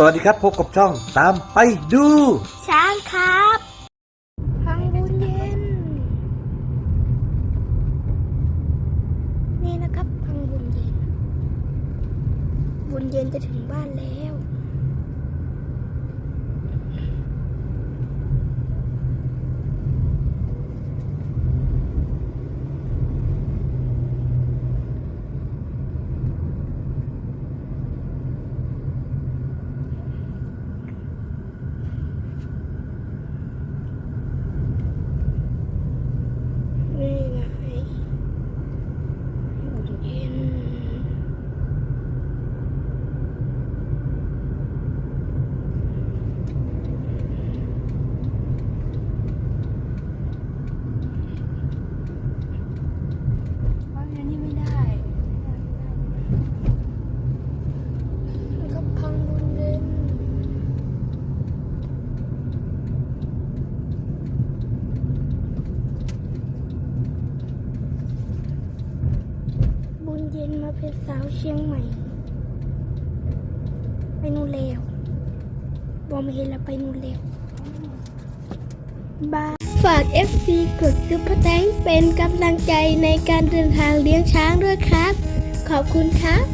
สวัสดีครับพบกับช่องตามไปดู ช้างครับพังบุญเย็น นี่นะครับพังบุญเย็น บุญเย็นจะถึงบ้านแล้ว นี่ไงบุญเย็น ว่าอันนี้ไม่ได้ แล้วก็พังบุญเย็น บุญ เย็นมาเป็นสาวเชียงใหม่ ไปนู่นแล้วบอมเห็นแล้วไปนู่นแล้วบายฝาก FC กดซุปเปอร์แตงเป็นกำลังใจในการเดินทางเลี้ยงช้างด้วยครับ ขอบคุณครับ